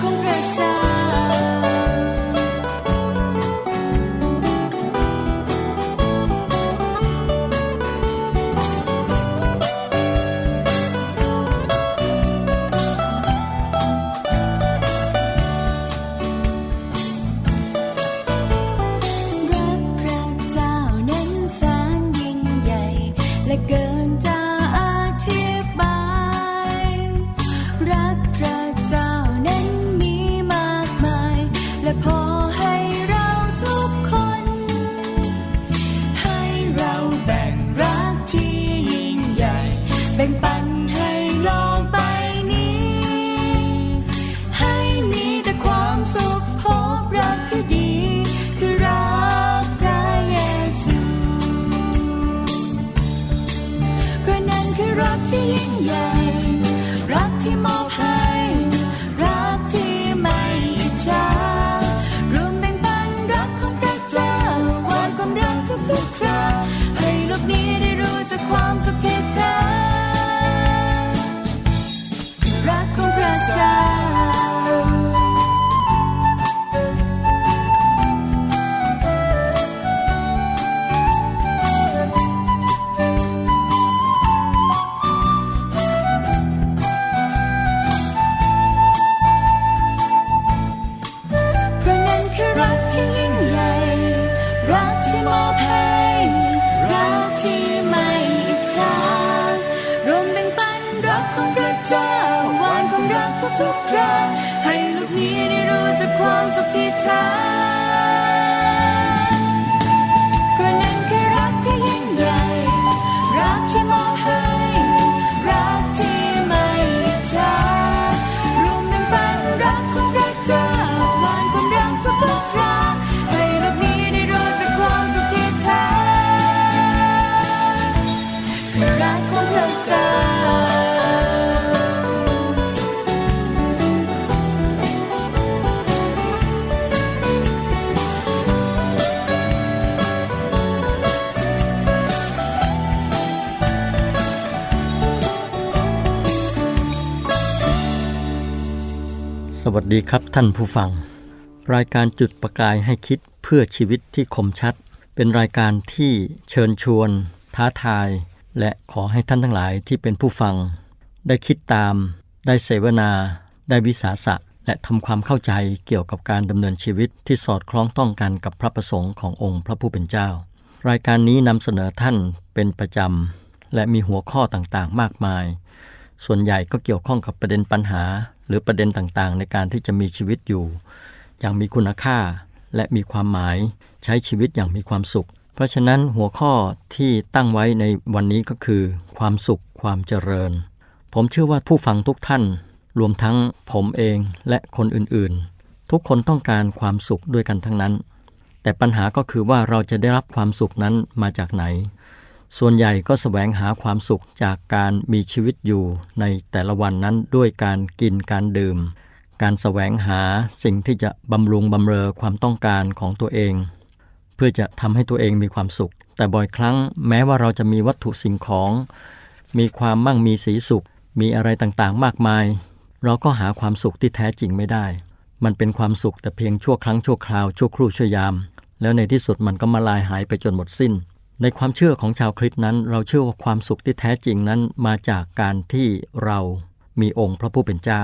คื ที่ยิ่งใหญ่ รักที่มอบให้ รักที่ไม่อิจฉารวมแบ่งปันรักของพระเจ้าหวานความรักทุกๆคราให้โลกนี้ได้รู้จักความสุขที่แท้คือรักของพระเจ้า คว สวัสดีครับท่านผู้ฟัง รายการจุดประกายให้คิดเพื่อชีวิตที่คมชัด เป็นรายการที่เชิญชวน ท้าทาย และขอให้ท่านทั้งหลายที่เป็นผู้ฟัง ได้คิดตาม ได้เสวนา ได้วิสาสะ และทำความเข้าใจเกี่ยวกับการดำเนินชีวิตที่สอดคล้องต้องกันกับพระประสงค์ขององค์พระผู้เป็นเจ้า รายการนี้นำเสนอท่านเป็นประจำและมีหัวข้อต่างๆ มากมาย ส่วนใหญ่ก็เกี่ยวข้องกับประเด็นปัญหา หรือประเด็นต่างๆ ในการที่จะมีชีวิตอยู่ อย่างมีคุณค่า และมีความหมายใช้ชีวิตอย่างมีความสุข เพราะฉะนั้นหัวข้อที่ตั้งไว้ในวันนี้ก็คือ ความสุขความเจริญ ผมเชื่อว่าผู้ฟังทุกท่าน รวมทั้งผมเองและคนอื่นๆ ทุกคนต้องการความสุขด้วยกันทั้งนั้น แต่ปัญหาก็คือว่าเราจะได้รับความสุขนั้นมาจากไหน ส่วนใหญ่ก็แสวงหาความสุขจากการมีชีวิตอยู่ในแต่ละวันนั้นด้วยการกินการดื่ม การแสวงหาสิ่งที่จะบำรุงบำเรอความต้องการของตัวเอง เพื่อจะทำให้ตัวเองมีความสุข แต่บ่อยครั้งแม้ว่าเราจะมีวัตถุสิ่งของ มีความมั่งมีสีสุข มีอะไรต่างๆมากมาย เราก็หาความสุขที่แท้จริงไม่ได้ มันเป็นความสุขแต่เพียงชั่วครั้งชั่วคราวชั่วครู่ชั่วยาม แล้วในที่สุดมันก็มาลายหายไปจนหมดสิ้น ในความเชื่อของชาวคริสต์นั้น เราเชื่อว่าความสุขที่แท้จริงนั้นมาจากการที่เรามีองค์พระผู้เป็นเจ้า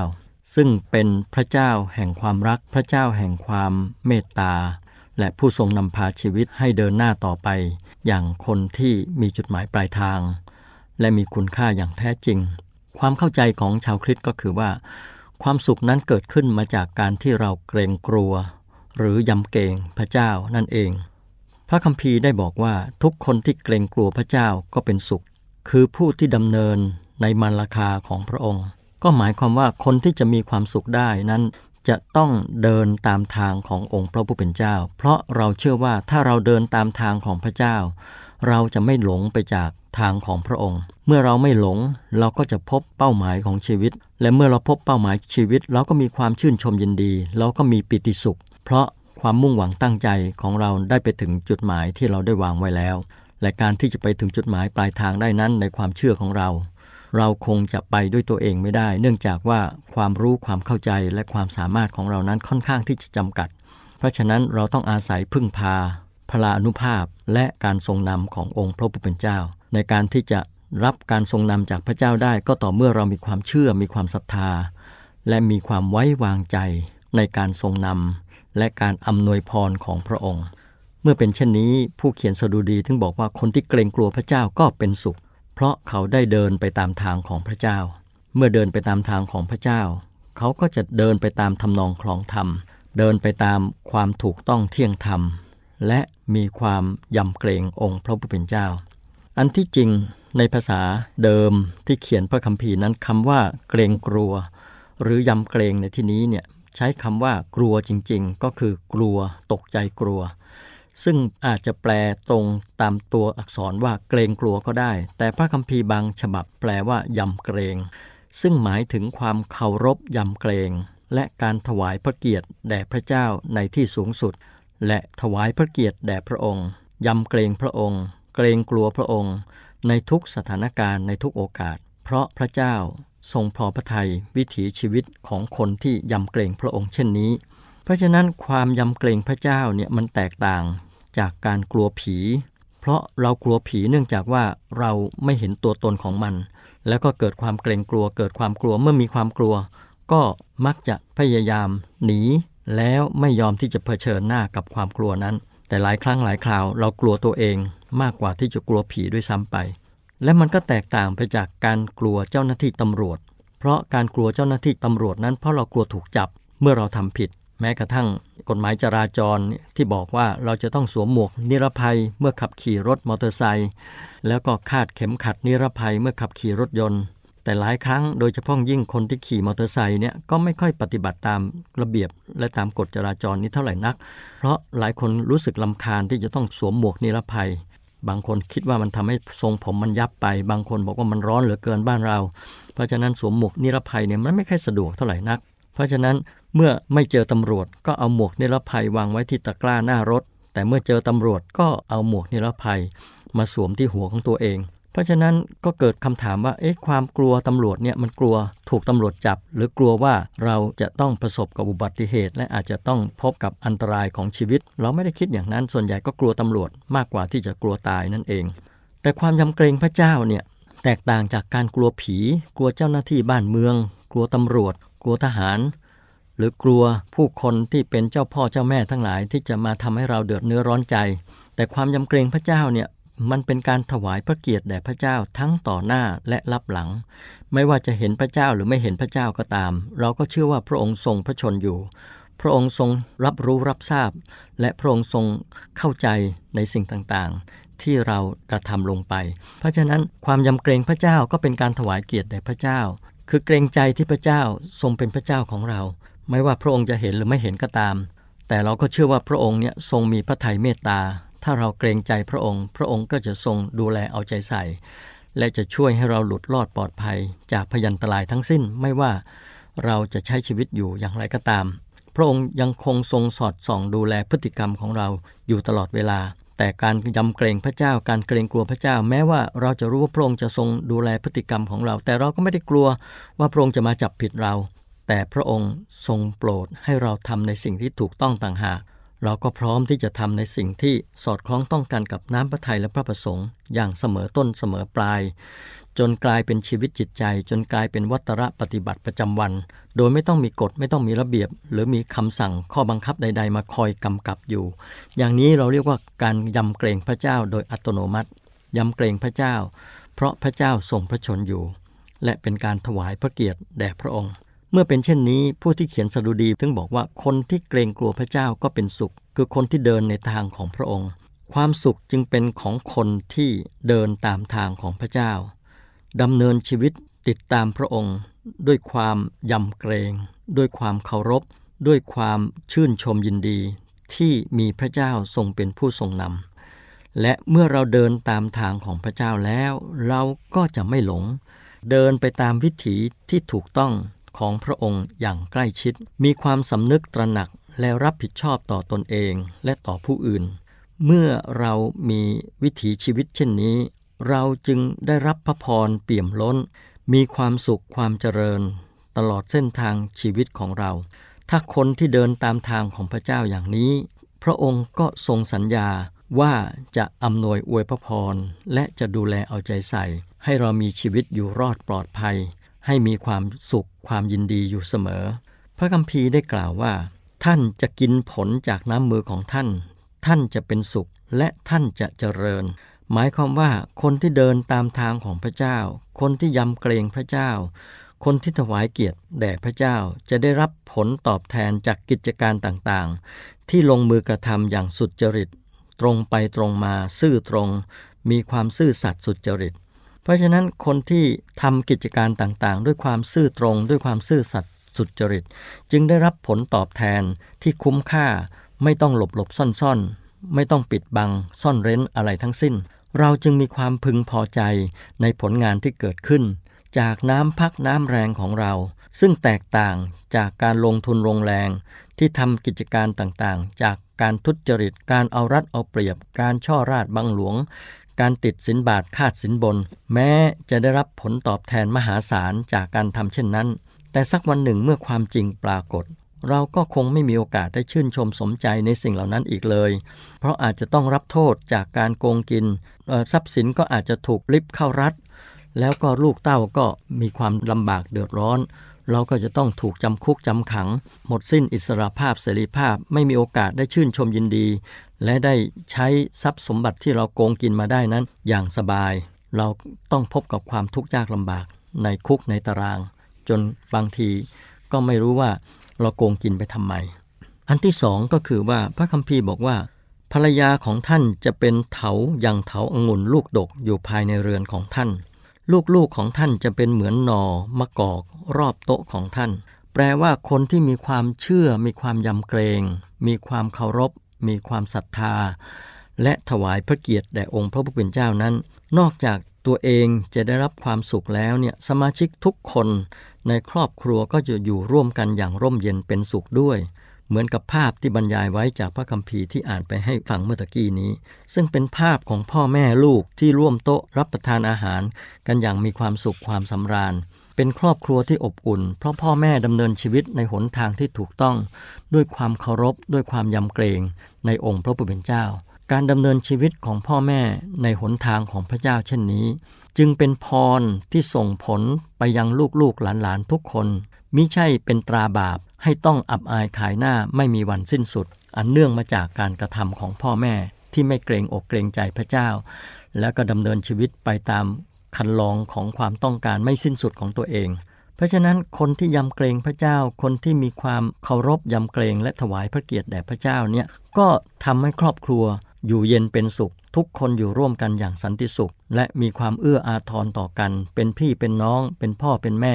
ซึ่งเป็นพระเจ้าแห่งความรัก พระเจ้าแห่งความเมตตา และผู้ทรงนำพาชีวิตให้เดินหน้าต่อไป อย่างคนที่มีจุดหมายปลายทาง และมีคุณค่าอย่างแท้จริง ความเข้าใจของชาวคริสต์ก็คือว่า ความสุขนั้นเกิดขึ้นมาจากการที่เราเกรงกลัว หรือยำเกรงพระเจ้านั่นเอง พระคัมภีร์ได้บอกว่าทุกคนที่เกรงกลัวพระเจ้าก็เป็นสุข คือผู้ที่ดำเนินในมรรคาของพระองค์ ก็หมายความว่าคนที่จะมีความสุขได้นั้น จะต้องเดินตามทางขององค์พระผู้เป็นเจ้า เพราะเราเชื่อว่าถ้าเราเดินตามทางของพระเจ้า เราจะไม่หลงไปจากทางของพระองค์ เมื่อเราไม่หลงเราก็จะพบเป้าหมายของชีวิต และเมื่อเราพบเป้าหมายชีวิต เราก็มีความชื่นชมยินดี เราก็มีปิติสุข เพราะ ความมุ่งหวังตั้งใจของเราได้ไปถึงจุดหมายที่เราได้วางไว้แล้ว และการที่จะไปถึงจุดหมายปลายทางได้นั้นในความเชื่อของเรา เราคงจะไปด้วยตัวเองไม่ได้ เนื่องจากว่าความรู้ความเข้าใจและความสามารถของเรานั้นค่อนข้างที่จะจำกัด เพราะฉะนั้นเราต้องอาศัยพึ่งพาพลานุภาพและการทรงนำขององค์พระผู้เป็นเจ้า ในการที่จะรับการทรงนำจากพระเจ้าได้ก็ต่อเมื่อเรามีความเชื่อมีความศรัทธา และมีความไว้วางใจในการทรงนำ และการอำนวยพรของพระองค์ เมื่อเป็นเช่นนี้ผู้เขียนสดุดีถึงบอกว่าคนที่เกรงกลัวพระเจ้าก็เป็นสุข เพราะเขาได้เดินไปตามทางของพระเจ้า เมื่อเดินไปตามทางของพระเจ้า เขาก็จะเดินไปตามทำนองคลองธรรม เดินไปตามความถูกต้องเที่ยงธรรม และมีความยำเกรงองค์พระผู้เป็นเจ้า อันที่จริงในภาษาเดิมที่เขียนพระคัมภีร์นั้นคำว่าเกรงกลัว หรือยำเกรงในที่นี้เนี่ย ใช้คำว่ากลัวจริงๆ ก็คือกลัว ตกใจกลัว ซึ่งอาจจะแปลตรงตามตัวอักษรว่าเกรงกลัวก็ได้ แต่พระคัมภีร์บางฉบับแปลว่ายำเกรง ซึ่งหมายถึงความเคารพยำเกรง และการถวายพระเกียรติแด่พระเจ้าในที่สูงสุด และถวายพระเกียรติแด่พระองค์ยำเกรงพระองค์ เกรงกลัวพระองค์ ในทุกสถานการณ์ในทุกโอกาส เพราะพระเจ้า ทรงพอพระทัยวิถีชีวิตของคนที่ยำเกรงพระองค์เช่นนี้ เพราะฉะนั้นความยำเกรงพระเจ้าเนี่ยมันแตกต่างจากการกลัวผี เพราะเรากลัวผีเนื่องจากว่าเราไม่เห็นตัวตนของมัน แล้วก็เกิดความเกรงกลัว เกิดความกลัวเมื่อมีความกลัว ก็มักจะพยายามหนี แล้วไม่ยอมที่จะเผชิญหน้ากับความกลัวนั้น แต่หลายครั้งหลายคราวเรากลัวตัวเองมากกว่าที่จะกลัวผีด้วยซ้ำไป และมันก็แตกต่างไปจากการกลัวเจ้าหน้าที่ตำรวจ เพราะการกลัวเจ้าหน้าที่ตำรวจนั้นเพราะเรากลัวถูกจับเมื่อเราทำผิด แม้กระทั่งกฎหมายจราจรที่บอกว่าเราจะต้องสวมหมวกนิรภัยเมื่อขับขี่รถมอเตอร์ไซค์แล้วก็คาดเข็มขัดนิรภัยเมื่อขับขี่รถยนต์ แต่หลายครั้งโดยเฉพาะยิ่งคนที่ขี่มอเตอร์ไซค์เนี่ยก็ไม่ค่อยปฏิบัติตามระเบียบและตามกฎจราจรนี้เท่าไหร่นัก เพราะหลายคนรู้สึกลำคาญที่จะต้องสวมหมวกนิรภัย บางคนคิดว่ามันทำให้ทรงผมมันยับไป บางคนบอกว่ามันร้อนเหลือเกินบ้านเรา เพราะฉะนั้นสวมหมวกนิรภัยเนี่ยมันไม่ค่อยสะดวกเท่าไหร่นัก เพราะฉะนั้นเมื่อไม่เจอตำรวจก็เอาหมวกนิรภัยวางไว้ที่ตะกร้าหน้ารถ แต่เมื่อเจอตำรวจก็เอาหมวกนิรภัย มาสวมที่หัวของตัวเอง เพราะฉะนั้นก็เกิดคำถามว่าเอ๊ะความกลัวตำรวจเนี่ยมันกลัวถูกตำรวจจับ หรือกลัวว่าเราจะต้องประสบกับอุบัติเหตุ และอาจจะต้องพบกับอันตรายของชีวิต เราไม่ได้คิดอย่างนั้นส่วนใหญ่ก็กลัวตำรวจมากกว่าที่จะกลัวตายนั่นเอง แต่ความยำเกรงพระเจ้าเนี่ยแตกต่างจากการกลัวผี กลัวเจ้าหน้าที่บ้านเมือง กลัวตำรวจ กลัวทหาร หรือกลัวผู้คนที่เป็นเจ้าพ่อเจ้าแม่ทั้งหลายที่จะมาทำให้เราเดือดเนื้อร้อนใจ แต่ความยำเกรงพระเจ้าเนี่ย มันเป็นการถวายพระเกียรติแด่พระเจ้าทั้งต่อหน้าและรับหลัง ไม่ว่าจะเห็นพระเจ้าหรือไม่เห็นพระเจ้าก็ตาม เราก็เชื่อว่าพระองค์ทรงพระชนอยู่ พระองค์ทรงรับรู้รับทราบ และพระองค์ทรงเข้าใจในสิ่งต่างๆ ที่เรากระทำลงไป เพราะฉะนั้นความยำเกรงพระเจ้าก็เป็นการถวายเกียรติแด่พระเจ้า คือเกรงใจที่พระเจ้าทรงเป็นพระเจ้าของเรา ไม่ว่าพระองค์จะเห็นหรือไม่เห็นก็ตาม แต่เราก็เชื่อว่าพระองค์เนี่ยทรงมีพระทัยเมตตา ถ้าเราเกรงใจพระองค์ พระองค์ก็จะทรงดูแลเอาใจใส่ และจะช่วยให้เราหลุดรอดปลอดภัย จากพยันตรายทั้งสิ้นไม่ว่าเราจะใช้ชีวิตอยู่อย่างไรก็ตาม พระองค์ยังคงทรงสอดส่องดูแลพฤติกรรมของเราอยู่ตลอดเวลา แต่การยำเกรงพระเจ้า การเกรงกลัวพระเจ้า แม้ว่าเราจะรู้ว่าพระองค์จะทรงดูแลพฤติกรรมของเรา แต่เราก็ไม่ได้กลัวว่าพระองค์จะมาจับผิดเรา แต่พระองค์ทรงโปรดให้เราทำในสิ่งที่ถูกต้องต่างหาก เราก็พร้อมที่จะทำในสิ่งที่สอดคล้องต้องกันกับน้ำพระทัยและพระประสงค์ อย่างเสมอต้นเสมอปลาย จนกลายเป็นชีวิตจิตใจ จนกลายเป็นวัตระปฏิบัติประจำวัน โดยไม่ต้องมีกฎไม่ต้องมีระเบียบ หรือมีคำสั่งข้อบังคับใด ๆ มาคอยกำกับอยู่ อย่างนี้เราเรียกว่าการยำเกรงพระเจ้าโดยอัตโนมัติยำเกรงพระเจ้า เพราะพระเจ้าทรงพระชนอยู่ และเป็นการถวายพระเกียรติแด่พระองค์ เมื่อเป็นเช่นนี้ผู้ที่เขียนสดุดีถึงบอกว่าคนที่เกรงกลัวพระเจ้าก็เป็นสุข คือคนที่เดินในทางของพระองค์ ความสุขจึงเป็นของคนที่เดินตามทางของพระเจ้าดำเนินชีวิตติดตามพระองค์ ด้วยความยำเกรง ด้วยความเคารพ ด้วยความชื่นชมยินดี ที่มีพระเจ้าทรงเป็นผู้ทรงนำและเมื่อเราเดินตามทางของพระเจ้าแล้ว เราก็จะไม่หลง เดินไปตามวิถีที่ถูกต้อง ของพระองค์อย่างใกล้ชิด มีความสำนึกตระหนักและรับผิดชอบต่อตนเองและต่อผู้อื่น เมื่อเรามีวิถีชีวิตเช่นนี้ เราจึงได้รับพระพรเปี่ยมล้น มีความสุขความเจริญ ตลอดเส้นทางชีวิตของเรา ถ้าคนที่เดินตามทางของพระเจ้าอย่างนี้ พระองค์ก็ทรงสัญญาว่าจะอำนวยอวยพระพร และจะดูแลเอาใจใส่ ให้เรามีชีวิตอยู่รอดปลอดภัย ให้มีความสุข ความยินดีอยู่เสมอ พระคัมภีร์ได้กล่าวว่า ท่านจะกินผลจากน้ำมือของท่าน ท่านจะเป็นสุขและท่านจะเจริญ หมายความว่าคนที่เดินตามทางของพระเจ้า คนที่ยำเกรงพระเจ้า คนที่ถวายเกียรติแด่พระเจ้าจะได้รับผลตอบแทนจากกิจการต่างๆ ที่ลงมือกระทำอย่างสุดจริต ตรงไปตรงมาซื่อตรง มีความซื่อสัตย์สุดจริต เพราะฉะนั้นคนที่ทำกิจการต่างๆ ด้วยความซื่อตรง ด้วยความซื่อสัตย์สุจริต จึงได้รับผลตอบแทนที่คุ้มค่าไม่ต้องหลบหลบซ่อนซ่อนๆ ไม่ต้องปิดบังซ่อนเร้นอะไรทั้งสิ้น เราจึงมีความพึงพอใจในผลงานที่เกิดขึ้น จากน้ำพักน้ำแรงของเรา ซึ่งแตกต่างจากการลงทุนลงแรง ที่ทำกิจการต่างๆ จากการทุจริต การเอารัดเอาเปรียบ การช่อราดบังหลวง การติดสินบาทคาดสินบน แม้จะได้รับผลตอบแทนมหาศาลจากการทำเช่นนั้น แต่สักวันหนึ่งเมื่อความจริงปรากฏ เราก็คงไม่มีโอกาสได้ชื่นชมสมใจในสิ่งเหล่านั้นอีกเลย เพราะอาจจะต้องรับโทษจากการโกงกินทรัพย์สินก็อาจจะถูกลิบเข้ารัฐ แล้วก็ลูกเต้าก็มีความลำบากเดือดร้อนเราก็จะต้องถูกจำคุกจำขัง หมดสิ้นอิสรภาพเสรีภาพไม่มีโอกาสได้ชื่นชมยินดี และได้ใช้ทรัพย์สมบัติที่เราโกงกินมาได้นั้น อย่างสบาย เราต้องพบกับความทุกข์ยากลำบาก ในคุกในตาราง จนบางทีก็ไม่รู้ว่าเราโกงกินไปทำไม อันที่สองก็คือว่าพระคัมภีร์บอกว่า ภรรยาของท่านจะเป็นเถาอย่างเถาองุ่นลูกดกอยู่ภายในเรือนของท่าน ลูกๆของท่านจะเป็นเหมือนหนอมะกอก รอบโต๊ะของท่าน แปลว่าคนที่มีความเชื่อ มีความยำเกรง มีความเคารพ มีความศรัทธา และถวายพระเกียรติแด่องค์พระผู้เป็นเจ้านั้น นอกจากตัวเองจะได้รับความสุขแล้วเนี่ยสมาชิกทุกคนในครอบครัวก็จะอยู่ร่วมกันอย่างร่มเย็นเป็นสุขด้วย เหมือนกับภาพที่บรรยายไว้จากพระคัมภีร์ที่อ่านไปให้ฟังเมื่อตะกี้นี้ ซึ่งเป็นภาพของพ่อแม่ลูกที่ร่วมโต๊ะรับประทานอาหาร กันอย่างมีความสุขความสำราญ เป็นครอบครัวที่อบอุ่น เพราะพ่อแม่ดำเนินชีวิตในหนทางที่ถูกต้อง ด้วยความเคารพด้วยความยำเกรง ในองค์พระผู้เป็นเจ้า การดำเนินชีวิตของพ่อแม่ในหนทางของพระเจ้าเช่นนี้ จึงเป็นพรที่ส่งผลไปยังลูกๆหลานๆทุกคนมิใช่เป็นตราบาปให้ต้องอับอายขายหน้าไม่มีวันสิ้นสุด อันเนื่องมาจากการกระทำของพ่อแม่ที่ไม่เกรงอกเกรงใจพระเจ้า แล้วก็ดำเนินชีวิตไปตามคันลองของความต้องการไม่สิ้นสุดของตัวเอง เพราะฉะนั้นคนที่ยำเกรงพระเจ้า คนที่มีความเคารพยำเกรงและถวายพระเกียรติแด่พระเจ้าเนี่ยก็ทำให้ครอบครัวอยู่เย็นเป็นสุข ทุกคนอยู่ร่วมกันอย่างสันติสุข และมีความเอื้ออาทรต่อกัน เป็นพี่เป็นน้อง เป็นพ่อเป็นแม่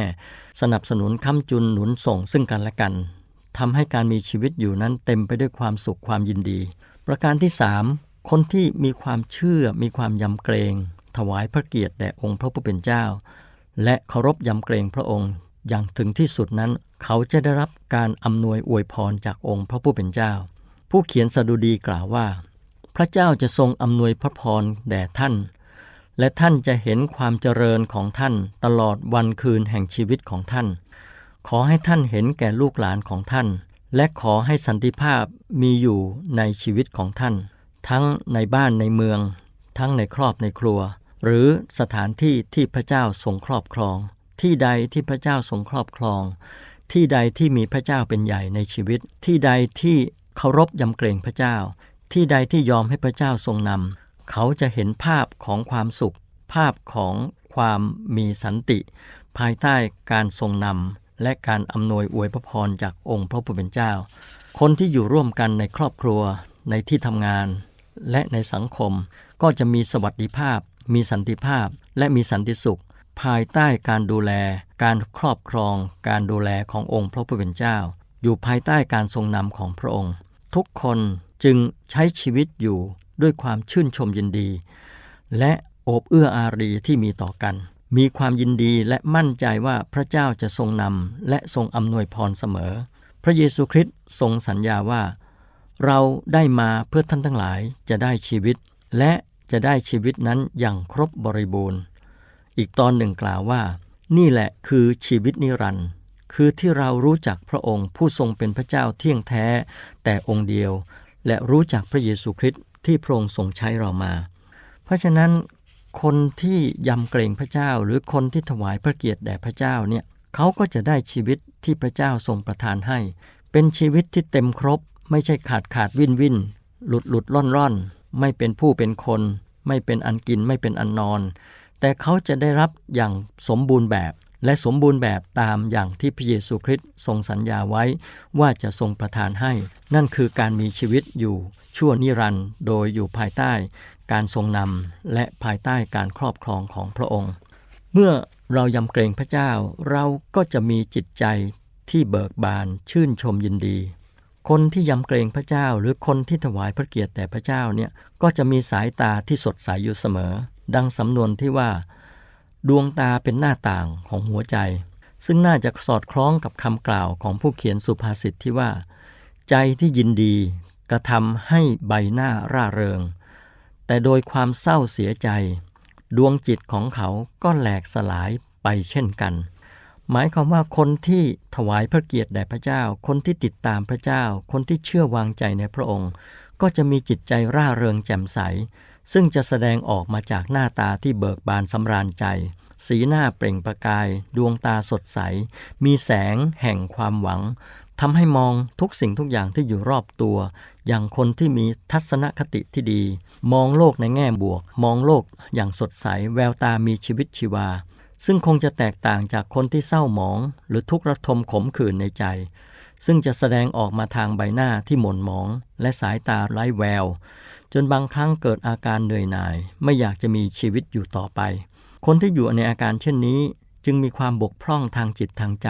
สนับสนุนค้ำจุนหนุนส่งซึ่งกันและกันทำให้การมีชีวิตอยู่นั้นเต็มไปด้วยความสุขความยินดี ประการที่ 3 คนที่มีความเชื่อมีความยำเกรง ถวายพระเกียรติแด่องค์พระผู้เป็นเจ้า และเคารพยำเกรงพระองค์อย่างถึงที่สุดนั้น เขาจะได้รับการอำนวยอวยพรจากองค์พระผู้เป็นเจ้า ผู้เขียนสดุดีกล่าวว่า พระเจ้าจะทรงอำนวยพระพรแด่ท่าน และท่านจะเห็นความเจริญของท่านตลอดวันคืนแห่งชีวิตของท่าน ขอให้ท่านเห็นแก่ลูกหลานของท่าน และขอให้สันติภาพมีอยู่ในชีวิตของท่าน ทั้งในบ้านในเมือง ทั้งในครอบในครัว หรือสถานที่ที่พระเจ้าทรงครอบครอง ที่ใดที่พระเจ้าทรงครอบครอง ที่ใดที่มีพระเจ้าเป็นใหญ่ในชีวิต ที่ใดที่เคารพยำเกรงพระเจ้า ที่ใดที่ยอมให้พระเจ้าทรงนำเขาจะเห็นภาพของความสุข ภาพของความมีสันติ ภายใต้การทรงนำและการอำนวยอวยพระพรจากองค์พระผู้เป็นเจ้า คนที่อยู่ร่วมกันในครอบครัวในที่ทำงาน และในสังคมก็จะมีสวัสดิภาพ มีสันติภาพและมีสันติสุข ภายใต้การดูแล การครอบครอง การดูแลขององค์พระผู้เป็นเจ้า อยู่ภายใต้การทรงนำของพระองค์ ทุกคนจึงใช้ชีวิตอยู่ด้วยความชื่นชมยินดี และโอบเอื้ออารีที่มีต่อกัน มีความยินดีและมั่นใจว่าพระเจ้าจะทรงนำและทรงอำนวยพรเสมอ พระเยซูคริสต์ทรงสัญญาว่า เราได้มาเพื่อท่านทั้งหลายจะได้ชีวิต และ จะได้ชีวิตนั้นอย่างครบบริบูรณ์ อีกตอนหนึ่งกล่าวว่า นี่แหละคือชีวิตนิรันดร์คือที่เรารู้จักพระองค์ผู้ทรงเป็นพระเจ้าเที่ยงแท้ แต่องค์เดียว และรู้จักพระเยซูคริสต์ที่พระองค์ทรงใช้เรามา เพราะฉะนั้น คนที่ยำเกรงพระเจ้าหรือคนที่ถวายพระเกียรติแด่พระเจ้าเนี่ยเขาก็จะได้ชีวิตที่พระเจ้าทรงประทานให้ เป็นชีวิตที่เต็มครบ ไม่ใช่ขาดขาดวินวินหลุดหลุดร่อนร่อน ไม่เป็นผู้เป็นคน ไม่เป็นอันกินไม่เป็นอันนอน แต่เขาจะได้รับอย่างสมบูรณ์แบบ และสมบูรณ์แบบตามอย่างที่พระเยซูคริสต์ทรงสัญญาไว้ว่าจะทรงประทานให้ นั่นคือการมีชีวิตอยู่ชั่วนิรันดร์โดยอยู่ภายใต้ การทรงนำและภายใต้การครอบครองของพระองค์ เมื่อเรายำเกรงพระเจ้าเราก็จะมีจิตใจที่เบิกบานชื่นชมยินดี คนที่ยำเกรงพระเจ้า หรือคนที่ถวายพระเกียรติแต่พระเจ้าเนี่ยก็จะมีสายตาที่สดใสยอยู่เสมอ ดังสำนวนที่ว่า ดวงตาเป็นหน้าต่างของหัวใจ ซึ่งน่าจะสอดคล้องกับคำกล่าวของผู้เขียนสุภาษิตที่ว่า ใจที่ยินดี กระทำให้ใบหน้าร่าเริง แต่โดยความเศร้าเสียใจ ดวงจิตของเขาก็แหลกสลายไปเช่นกัน หมายความว่าคนที่ถวายพระเกียรติแด่พระเจ้า คนที่ติดตามพระเจ้า คนที่เชื่อวางใจในพระองค์ ก็จะมีจิตใจร่าเริงแจ่มใส ซึ่งจะแสดงออกมาจากหน้าตาที่เบิกบานสำราญใจ สีหน้าเปล่งประกาย ดวงตาสดใส มีแสงแห่งความหวังทำให้มองทุกสิ่งทุกอย่างที่อยู่รอบตัว อย่างคนที่มีทัศนคติที่ดี มองโลกในแง่บวก มองโลกอย่างสดใส แววตามีชีวิตชีวา ซึ่งคงจะแตกต่างจากคนที่เศร้าหมอง หรือทุกข์ระทมขมขื่นในใจ ซึ่งจะแสดงออกมาทางใบหน้าที่หม่นหมอง และสายตาไร้แวว จนบางครั้งเกิดอาการเหนื่อยหน่าย ไม่อยากจะมีชีวิตอยู่ต่อไป คนที่อยู่ในอาการเช่นนี้ จึงมีความบกพร่องทางจิตทางใจ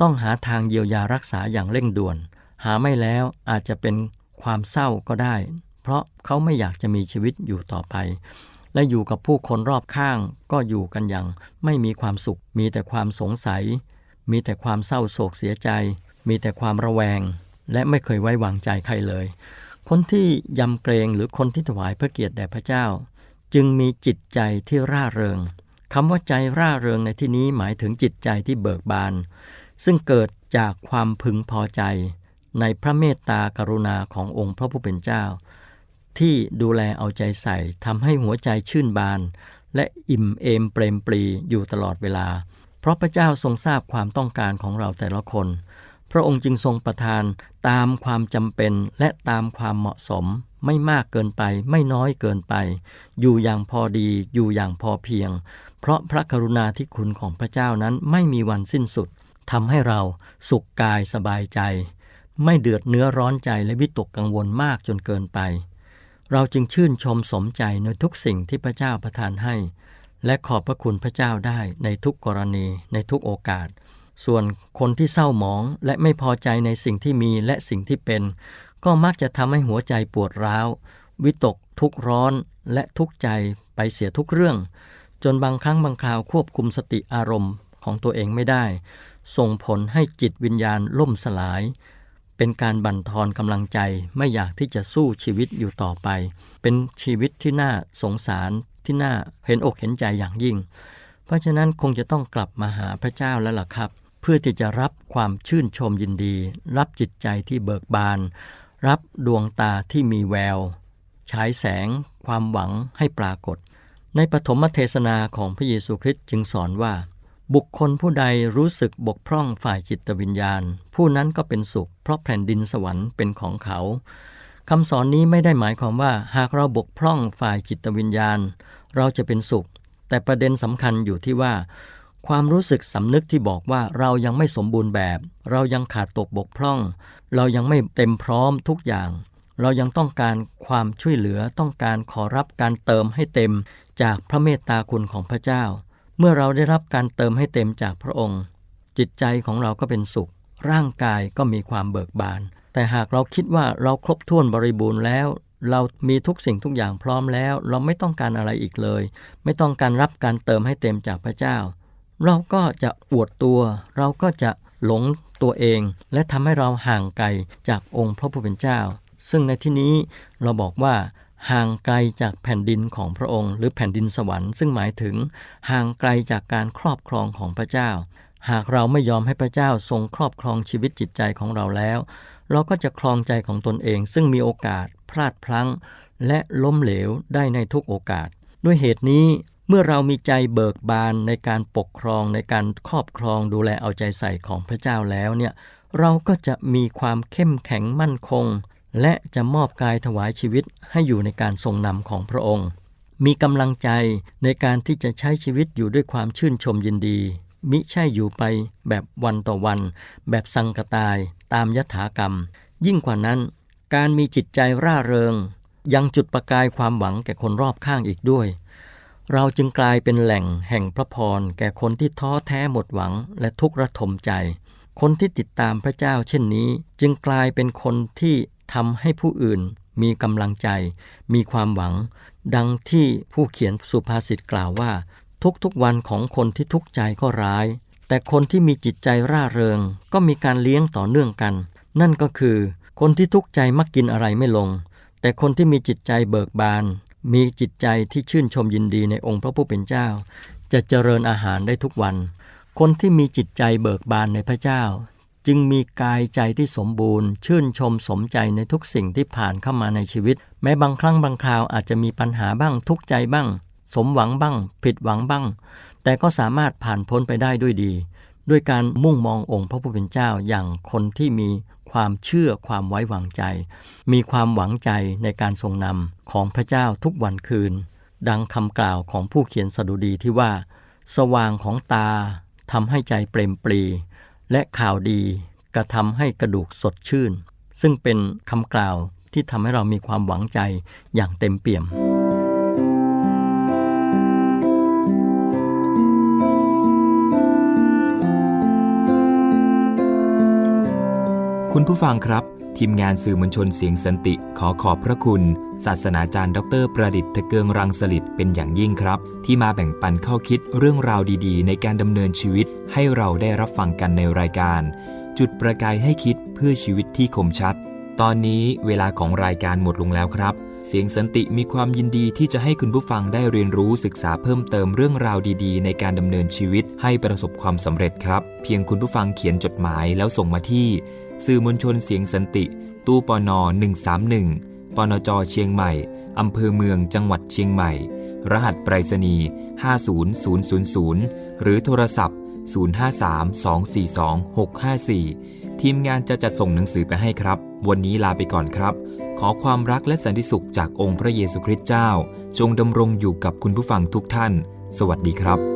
ต้องหาทางเยียวยารักษาอย่างเร่งด่วน หาไม่แล้วอาจจะเป็นความเศร้าก็ได้ เพราะเขาไม่อยากจะมีชีวิตอยู่ต่อไป และอยู่กับผู้คนรอบข้าง ก็อยู่กันอย่างไม่มีความสุข มีแต่ความสงสัย มีแต่ความเศร้าโศกเสียใจ มีแต่ความระแวง และไม่เคยไว้วางใจใครเลย คนที่ยำเกรงหรือคนที่ถวายพระเกียรติแด่พระเจ้า จึงมีจิตใจที่ร่าเริงคำว่าใจร่าเริงในที่นี้หมายถึงจิตใจที่เบิกบาน ซึ่งเกิดจากความพึงพอใจ ในพระเมตตากรุณาขององค์พระผู้เป็นเจ้า ที่ดูแลเอาใจใส่ทำให้หัวใจชื่นบาน และอิ่มเอมเปรมปรีอยู่ตลอดเวลา เพราะพระเจ้าทรงทราบความต้องการของเราแต่ละคน พระองค์จึงทรงประทานตามความจำเป็นและตามความเหมาะสม ไม่มากเกินไปไม่น้อยเกินไป อยู่อย่างพอดีอยู่อย่างพอเพียง เพราะพระกรุณาธิคุณของพระเจ้านั้นไม่มีวันสิ้นสุดทำให้เราสุขกายสบายใจ ไม่เดือดเนื้อร้อนใจและวิตกกังวลมากจนเกินไป เราจึงชื่นชมสมใจในทุกสิ่งที่พระเจ้าประทานให้ และขอบพระคุณพระเจ้าได้ในทุกกรณีในทุกโอกาส ส่วนคนที่เศร้าหมองและไม่พอใจในสิ่งที่มีและสิ่งที่เป็น ก็มักจะทำให้หัวใจปวดร้าว วิตกทุกร้อนและทุกใจไปเสียทุกเรื่อง จนบางครั้งบางคราวควบคุมสติอารมณ์ของตัวเองไม่ได้ ส่งผลให้จิตวิญญาณล่มสลาย เป็นการบั่นทอนกำลังใจไม่อยากที่จะสู้ชีวิตอยู่ต่อไป เป็นชีวิตที่น่าสงสารที่น่าเห็นอกเห็นใจอย่างยิ่ง เพราะฉะนั้นคงจะต้องกลับมาหาพระเจ้าแล้วล่ะครับ เพื่อที่จะรับความชื่นชมยินดี รับจิตใจที่เบิกบาน รับดวงตาที่มีแวว ฉายแสง ความหวังให้ปรากฏ ในปฐมเทศนาของพระเยซูคริสต์จึงสอนว่า บุคคลผู้ใดรู้สึกบกพร่องฝ่ายจิตวิญญาณ ผู้นั้นก็เป็นสุข เพราะแผ่นดินสวรรค์เป็นของเขาคำสอนนี้ไม่ได้หมายความว่า หากเราบกพร่องฝ่ายจิตวิญญาณ เราจะเป็นสุข แต่ประเด็นสำคัญอยู่ที่ว่า ความรู้สึกสำนึกที่บอกว่าเรายังไม่สมบูรณ์แบบ เรายังขาดตกบกพร่อง เรายังไม่เต็มพร้อมทุกอย่าง เรายังต้องการความช่วยเหลือต้องการขอรับการเติมให้เต็ม จากพระเมตตาคุณของพระเจ้า เมื่อเราได้รับการเติมให้เต็มจากพระองค์ จิตใจของเราก็เป็นสุข ร่างกายก็มีความเบิกบาน แต่หากเราคิดว่าเราครบถ้วนบริบูรณ์แล้ว เรามีทุกสิ่งทุกอย่างพร้อมแล้ว เราไม่ต้องการอะไรอีกเลย ไม่ต้องการรับการเติมให้เต็มจากพระเจ้า เราก็จะอวดตัว เราก็จะหลงตัวเอง และทำให้เราห่างไกลจากองค์พระผู้เป็นเจ้า ซึ่งในที่นี้เราบอกว่า ห่างไกลจากแผ่นดินของพระองค์ หรือแผ่นดินสวรรค์ซึ่งหมายถึง ห่างไกลจากการครอบครองของพระเจ้า หากเราไม่ยอมให้พระเจ้าทรงครอบครองชีวิตจิตใจของเราแล้ว เราก็จะครองใจของตนเอง ซึ่งมีโอกาส พลาดพลั้ง และล้มเหลวได้ในทุกโอกาส ด้วยเหตุนี้เมื่อเรามีใจเบิกบานในการปกครองในการครอบครองดูแลเอาใจใส่ของพระเจ้าแล้วเนี่ยเราก็จะมีความเข้มแข็งมั่นคง และจะมอบกายถวายชีวิตให้อยู่ในการทรงนำของพระองค์ มีกำลังใจในการที่จะใช้ชีวิตอยู่ด้วยความชื่นชมยินดี มิใช่อยู่ไปแบบวันต่อวัน แบบสังกตายตามยถากรรม ยิ่งกว่านั้น การมีจิตใจร่าเริง ยังจุดประกายความหวังแก่คนรอบข้างอีกด้วย เราจึงกลายเป็นแหล่งแห่งพระพรแก่คนที่ท้อแท้หมดหวังและทุกข์ระทมใจคนที่ติดตามพระเจ้าเช่นนี้ จึงกลายเป็นคนที่ ทำให้ผู้อื่นมีกำลังใจ มีความหวัง ดังที่ผู้เขียนสุภาษิตกล่าวว่า ทุกๆวันของคนที่ทุกข์ใจก็ร้าย แต่คนที่มีจิตใจร่าเริง ก็มีการเลี้ยงต่อเนื่องกัน นั่นก็คือ คนที่ทุกข์ใจมักกินอะไรไม่ลง แต่คนที่มีจิตใจเบิกบาน มีจิตใจที่ชื่นชมยินดีในองค์พระผู้เป็นเจ้า จะเจริญอาหารได้ทุกวัน คนที่มีจิตใจเบิกบานในพระเจ้า จึงมีกายใจที่สมบูรณ์ ชื่นชมสมใจในทุกสิ่งที่ผ่านเข้ามาในชีวิต แม้บางครั้งบางคราวอาจจะมีปัญหาบ้างทุกใจบ้าง สมหวังบ้าง ผิดหวังบ้าง แต่ก็สามารถผ่านพ้นไปได้ด้วยดี ด้วยการมุ่งมององค์พระผู้เป็นเจ้าอย่างคนที่มีความเชื่อความไว้วางใจ มีความหวังใจในการทรงนำของพระเจ้าทุกวันคืน ดังคำกล่าวของผู้เขียนสดุดีที่ว่า สว่างของตาทำให้ใจเปรมปรี และข่าวดีกระทำให้กระดูกสดชื่น ซึ่งเป็นคำกล่าวที่ทำให้เรามีความหวังใจอย่างเต็มเปี่ยม คุณผู้ฟังครับ ทีมงานสื่อมวลชนเสียงสันติ ขอขอบพระคุณ ศาสนาจารย์ ดร ประดิษฐ์ทะเกิงรังสลิดเป็นอย่างยิ่งครับ ที่มาแบ่งปันข้อคิดเรื่องราวดีๆ ในการดำเนินชีวิตให้เราได้รับฟังกันในรายการ จุดประกายให้คิดเพื่อชีวิตที่คมชัด ตอนนี้เวลาของรายการหมดลงแล้วครับ เสียงสันติมีความยินดีที่จะให้คุณผู้ฟังได้เรียนรู้ศึกษาเพิ่มเติมเรื่องราวดีๆ ในการดำเนินชีวิตให้ประสบความสำเร็จครับ เพียงคุณผู้ฟังเขียนจดหมายแล้วส่งมาที่ สื่อมวลชนเสียงสันติ ตู้ปน131ปนจเชียงใหม่อำเภอเมืองจังหวัดเชียงใหม่ รหัสไปรษณีย์ 50000 หรือโทรศัพท์ 053-242-654 ทีมงานจะจัดส่งหนังสือไปให้ครับ วันนี้ลาไปก่อนครับ ขอความรักและสันติสุขจากองค์พระเยซูคริสต์เจ้า จงดำรงอยู่กับคุณผู้ฟังทุกท่าน สวัสดีครับ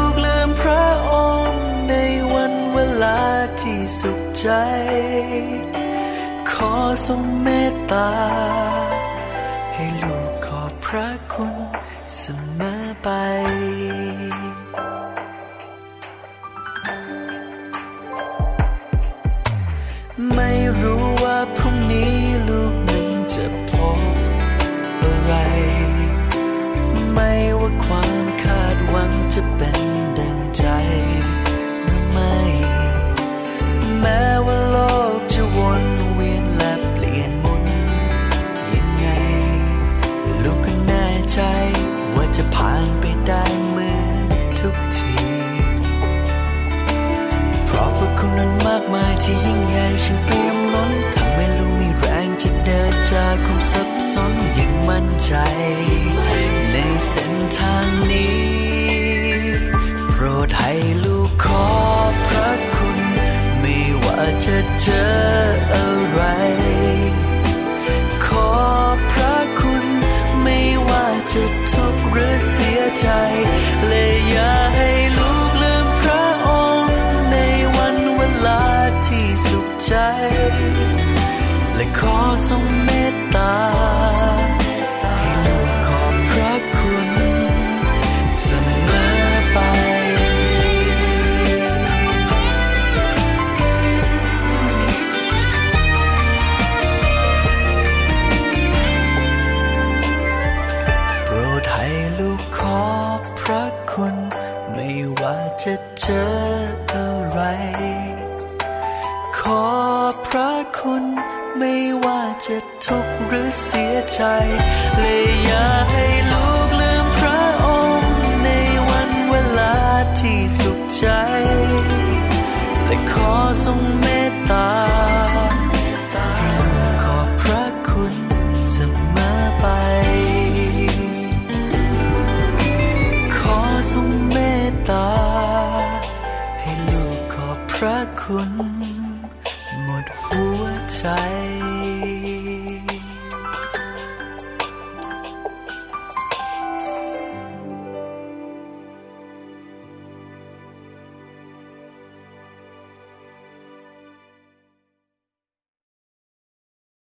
ใจ ขอทรงเมตตา ให้ลูกขอบพระคุณเสมอไป ที่ยิ่งใหญ่ฉันเปี่ยมล้นทำให้ลูกมีแรงจะเดินจากความสับสนอย่างมั่นใจ ในเส้นทางนี้ โปรดให้ลูกขอพระคุณ ไม่ว่าจะเจอ ทรงเมตตา ให้ลูกขอบพระคุณเสมอไป โปรดให้ลูกขอบพระคุณ ไม่ว่าจะเจออะไร ขอบพระคุณไม่ จะทุกข์หรือเสียใจเลยอย่าให้ลูกลืมพระองค์ในวันเวลาที่สุขใจ และขอทรงเมตตา